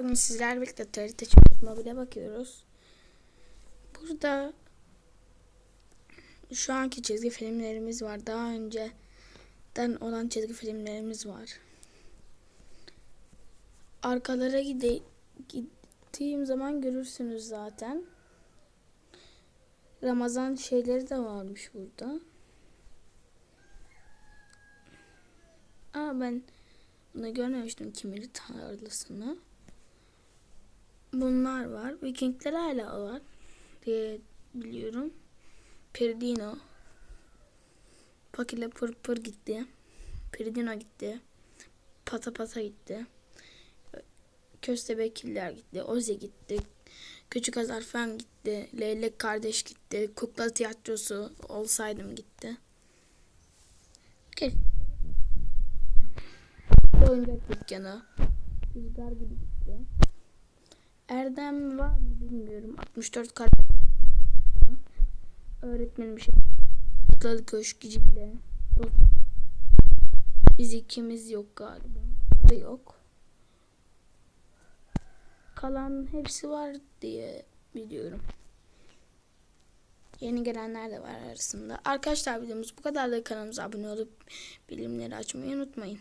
Bugün sizlerle birlikte TRT Çocuk Mobil'e bakıyoruz. Burada şu anki çizgi filmlerimiz var. Daha önceden olan çizgi filmlerimiz var. Arkalara gide gittiğim zaman görürsünüz zaten. Ramazan şeyleri de varmış burada. Aa ben bunu görmemiştim kimili tarlasını. Bunlar var. Vikingler hala var diye biliyorum. Perdino. Pakile pır pır gitti. Perdino gitti. Pata pata gitti. Köstebekliler gitti. Ozi gitti. Küçük Azarfen gitti. Leylek kardeş gitti. Kukla tiyatrosu olsaydım gitti. Oyuncak dükkanı. Rüzgar gibi gitti. Erdem var mı bilmiyorum. 64 kart. Öğretmenim bir şey. Atladı köşk gicikle. Biz ikimiz yok galiba. Yok. Kalan hepsi var diye biliyorum. Yeni gelenler de var arasında. Arkadaşlar videomuz bu kadar da kanalımıza abone olup bilimleri açmayı unutmayın.